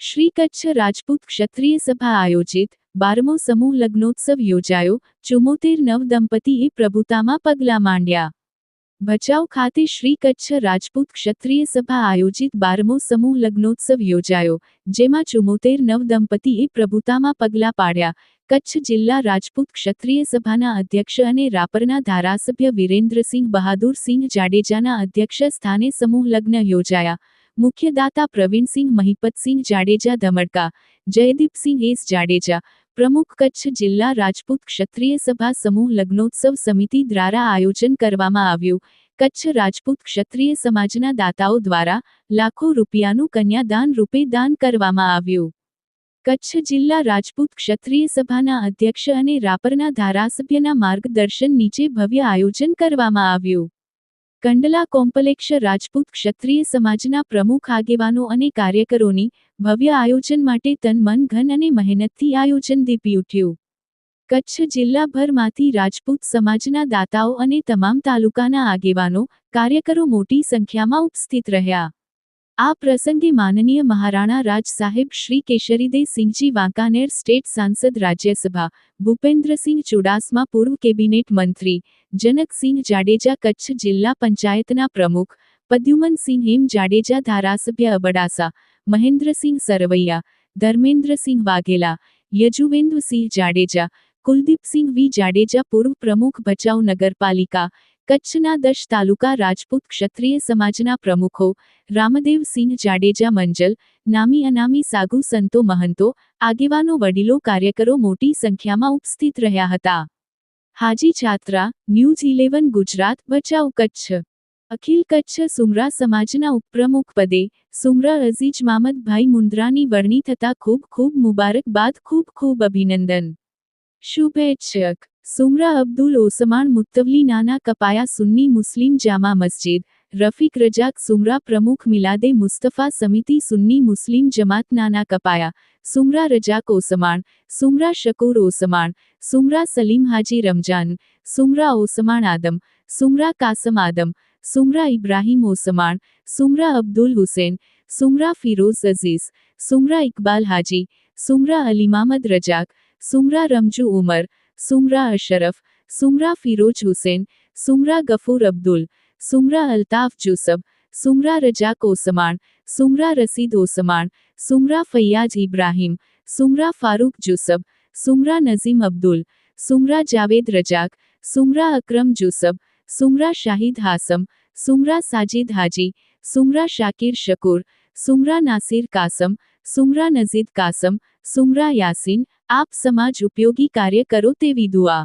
શ્રી કચ્છ રાજપૂત ક્ષત્રિય સભા આયોજિત બારમો સમૂહ લગ્નોત્સવ યોજાયો. ચુમ્મોતેર નવ દંપતીએ પ્રભુતામાં પગલાં માંડ્યા. ભચાઉ ખાતે શ્રી કચ્છ રાજપૂત ક્ષત્રિય સભા આયોજિત બારમો સમૂહ લગ્નોત્સવ યોજાયો, જેમાં ચુમ્મોતેર નવ દંપતીએ પ્રભુતામાં પગલાં પાડ્યા. કચ્છ જિલ્લા રાજપૂત ક્ષત્રિય સભાના અધ્યક્ષ અને રાપરના ધારાસભ્ય વિરેન્દ્રસિંહ બહાદુરસિંહ જાડેજાના અધ્યક્ષ સ્થાને સમૂહ લગ્ન યોજાયા. મુખ્યદાતા પ્રવીણસિંહ મહિપતસિંહ જાડેજા ધમડકા, જયદીપસિંહ એસ જાડેજા, પ્રમુખ કચ્છ જિલ્લા રાજપૂત ક્ષત્રિય સભા સમૂહ લગ્નોત્સવ સમિતિ દ્વારા આયોજન કરવામાં આવ્યું. કચ્છ રાજપૂત ક્ષત્રિય સમાજના દાતાઓ દ્વારા લાખો રૂપિયાનું કન્યાદાન રૂપે દાન કરવામાં આવ્યું. કચ્છ જિલ્લા રાજપૂત ક્ષત્રિય સભાના અધ્યક્ષ અને રાપરના ધારાસભ્યના માર્ગદર્શન નીચે ભવ્ય આયોજન કરવામાં આવ્યું. કંડલા કોમ્પલેક્ષ રાજપૂત ક્ષત્રિય સમાજના પ્રમુખ આગેવાનો અને કાર્યકરોની ભવ્ય આયોજન માટે તન મન ઘન અને મહેનતથી આયોજન દીપી ઉઠ્યું. કચ્છ જિલ્લાભરમાંથી રાજપૂત સમાજના દાતાઓ અને તમામ તાલુકાના આગેવાનો, કાર્યકરો મોટી સંખ્યામાં ઉપસ્થિત રહ્યા. આ પ્રસંગે માનનીય મહારાણા રાજ સાહેબ શ્રી કેશરીદે સિંહજી વાંકાનેર સ્ટેટ સાંસદ રાજ્યસભા, ભૂપેન્દ્રસિંહ ચુડાસમા પૂર્વ કેબિનેટ મંત્રી, જનકસિંહ જાડેજા કચ્છ જિલ્લા પંચાયતના પ્રમુખ, પદ્યુમનસિંહ હેમ જાડેજા ધારાસભ્ય અબડાસા, મહેન્દ્રસિંહ સરવૈયા, ધર્મેન્દ્રસિંહ વાઘેલા, યજુવેન્દ્રસિંહ જાડેજા, કુલદીપસિંહ વી જાડેજા પૂર્વ પ્રમુખ ભચાઉ નગરપાલિકા કચ્છના દશ તાલુકા રાજપૂત ક્ષત્રિય સમાજના પ્રમુખો રામદેવસિંહ જાડેજા મંજલ, નામી અનામી સાગુ સંતો મહંતો, આગેવાનો વડીલો કાર્યકરો મોટી સંખ્યામાં ઉપસ્થિત રહ્યા હતા. હાજી છાત્રા, ન્યૂઝ ઇલેવન ગુજરાત, બચાવ કચ્છ. અખિલ કચ્છ સુમરા સમાજના ઉપપ્રમુખ પદે સુમરા અઝીજ મામદભાઈ મુન્દ્રાની વરણી થતા ખૂબ ખૂબ મુબારકબાદ, ખૂબ ખૂબ અભિનંદન. શુભેચ્છક. સુમરા અબ્દુલ ઓસમાણ મુત્તવલી નાના કપાયા સુન્ની મુસ્લિમ જામા મસ્જિદ રફીક રજાક સુમરા પ્રમુખ મિલાદે મુસ્તફા સમિતિ સુન્ની મુસ્લિમ જમાત નાના કપાયા સુમરા રજાક ઓસમાણ સુમરા શકૂર ઓસમાણ સુમરા સલીમ હાજી રમજાન સુમરા ઓસમાણ આદમ સુમરા કાસમ આદમ સુમરા ઇબ્રાહિમ ઓસમાણ સુમરા અબ્દુલ હુસેન સુમરા ફિરોઝ અઝીઝ સુમરા ઇકબાલ હાજી સુમરા અલીમામદ રજાક સુમરા રમજુ ઉમર सुमरा अशरफ, सुमरा फिरोज हुसैन, सुमरा गफूर अब्दुल, सुमरा अल्ताफ जूसब, सुमरा रजाक ओसमान, सुमरा रसीद ओसमान, सुमरा फैयाज इब्राहिम, सुमरा फारूक जूसब, सुमरा नजीम अब्दुल, सुमरा जावेद रजाक, सुमरा अकरम जूसब, सुमरा शाहिद हासम, सुमरा साजिद हाजी, सुमरा शाकिर शकुर, सुमरा नासिर कासम, सुमरा नजीद कासम, सुमरा यासिन આપ સમાજ ઉપયોગી કાર્ય કરો તેવી દુઆ.